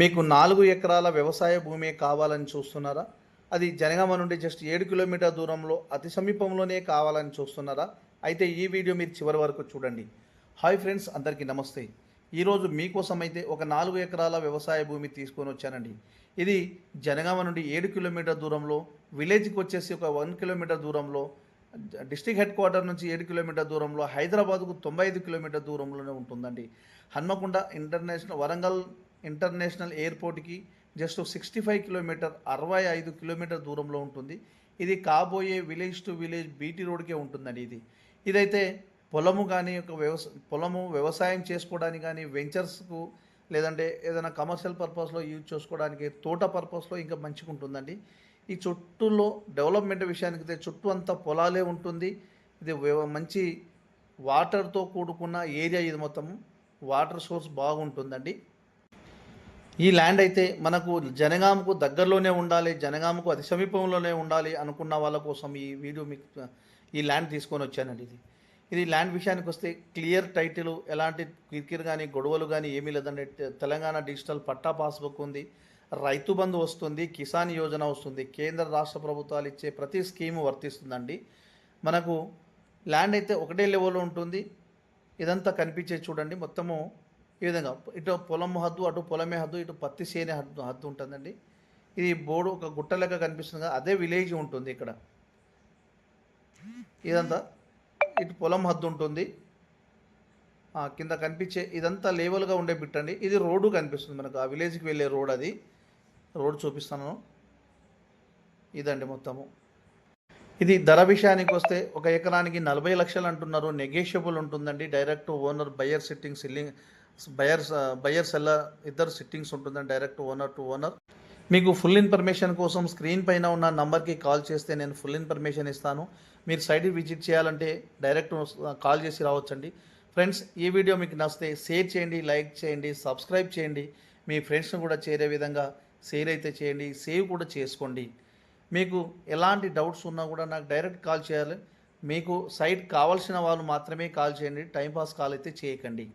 మీకు నాలుగు ఎకరాల వ్యవసాయ భూమి కావాలని చూస్తున్నారా? అది జనగామ నుండి జస్ట్ ఏడు కిలోమీటర్ దూరంలో అతి సమీపంలోనే కావాలని చూస్తున్నారా? అయితే ఈ వీడియో మీరు చివరి వరకు చూడండి. హాయ్ ఫ్రెండ్స్ అందరికీ నమస్తే. ఈరోజు మీకోసం అయితే ఒక నాలుగు ఎకరాల వ్యవసాయ భూమి తీసుకొని వచ్చానండి. ఇది జనగామ నుండి ఏడు కిలోమీటర్ దూరంలో విలేజ్కి వచ్చేసి ఒక వన్ కిలోమీటర్ దూరంలో డిస్టిక్ హెడ్ క్వార్టర్ నుంచి ఏడు కిలోమీటర్ దూరంలో హైదరాబాద్కు తొంభై ఐదు కిలోమీటర్ దూరంలోనే ఉంటుందండి. హన్మకొండ ఇంటర్నేషనల్ వరంగల్ ఇంటర్నేషనల్ ఎయిర్పోర్ట్కి జస్ట్ సిక్స్టీ ఫైవ్ కిలోమీటర్ అరవై ఐదు కిలోమీటర్ దూరంలో ఉంటుంది. ఇది కాబోయే విలేజ్ టు విలేజ్ బీటీ రోడ్కే ఉంటుందండి ఇది. ఇదైతే పొలము కానీ ఒక వ్యవస పొలము వ్యవసాయం చేసుకోవడానికి కానీ వెంచర్స్కు లేదంటే ఏదైనా కమర్షియల్ పర్పస్లో యూజ్ చేసుకోవడానికి తోట పర్పస్లో ఇంకా మంచిగా ఉంటుందండి. ఈ చుట్టూలో డెవలప్మెంట్ విషయానికి అయితే చుట్టూ అంతా పొలాలే ఉంటుంది. ఇది మంచి వాటర్తో కూడుకున్న ఏరియా ఇది మొత్తం వాటర్ సోర్స్ బాగుంటుందండి. ఈ ల్యాండ్ అయితే మనకు జనగామకు దగ్గరలోనే ఉండాలి జనగామకు అతి సమీపంలోనే ఉండాలి అనుకున్న వాళ్ళ కోసం ఈ వీడియో మీకు ఈ ల్యాండ్ తీసుకొని వచ్చానండి ఇది. ఇది ల్యాండ్ విషయానికి వస్తే క్లియర్ టైటిల్ ఎలాంటి కిరికిర్ కానీ గొడవలు కానీ ఏమీ లేదండి. తెలంగాణ డిజిటల్ పట్టా పాస్బుక్ ఉంది రైతు బంధు వస్తుంది కిసాన్ యోజన వస్తుంది కేంద్ర రాష్ట్ర ప్రభుత్వాలు ఇచ్చే ప్రతి స్కీము వర్తిస్తుందండి. మనకు ల్యాండ్ అయితే ఒకటే లెవెల్లో ఉంటుంది. ఇదంతా కనిపించే చూడండి మొత్తము ఈ విధంగా ఇటు పొలం హద్దు అటు పొలమే హద్దు ఇటు పత్తి సేనే హద్దు హద్దు ఉంటుందండి. ఇది బోర్డు ఒక గుట్ట లెక్క కనిపిస్తుంది కదా అదే విలేజ్ ఉంటుంది ఇక్కడ. ఇదంతా ఇటు పొలం హద్దు ఉంటుంది. కింద కనిపించే ఇదంతా లేవల్గా ఉండే బిట్ అండి. ఇది రోడ్డు కనిపిస్తుంది మనకు ఆ విలేజ్కి వెళ్ళే రోడ్ అది. రోడ్ చూపిస్తాను. ఇదండి మొత్తము. ఇది ధర విషయానికి వస్తే ఒక ఎకరానికి నలభై లక్షలు అంటున్నారు. నెగేషియబుల్ ఉంటుందండి. Direct owner buyer sitting selling buyer buyer seller ఇద్దరు సిట్టింగ్స్ ఉంటుందండి డైరెక్ట్ ఓనర్ టు ఓనర్ మీకు ఫుల్ ఇన్ఫర్మేషన్ కోసం స్క్రీన్ పైన ఉన్న నంబర్కి కాల్ చేస్తే నేను ఫుల్ ఇన్ఫర్మేషన్ ఇస్తాను. మీరు సైట్ విజిట్ చేయాలంటే డైరెక్ట్ కాల్ uh, చేసి రావచ్చండి. ఫ్రెండ్స్ ఈ వీడియో మీకు నచ్చితే షేర్ చేయండి లైక్ చేయండి సబ్స్క్రైబ్ చేయండి. మీ ఫ్రెండ్స్ని కూడా చేరే విధంగా షేర్ అయితే చేయండి సేవ్ కూడా చేసుకోండి. మీకు ఎలాంటి డౌట్స్ ఉన్నా కూడా నాకు డైరెక్ట్ కాల్ చేయాలి. మీకు సైట్ కావాల్సిన వాళ్ళు మాత్రమే కాల్ చేయండి. టైంపాస్ కాల్ అయితే చేయకండి.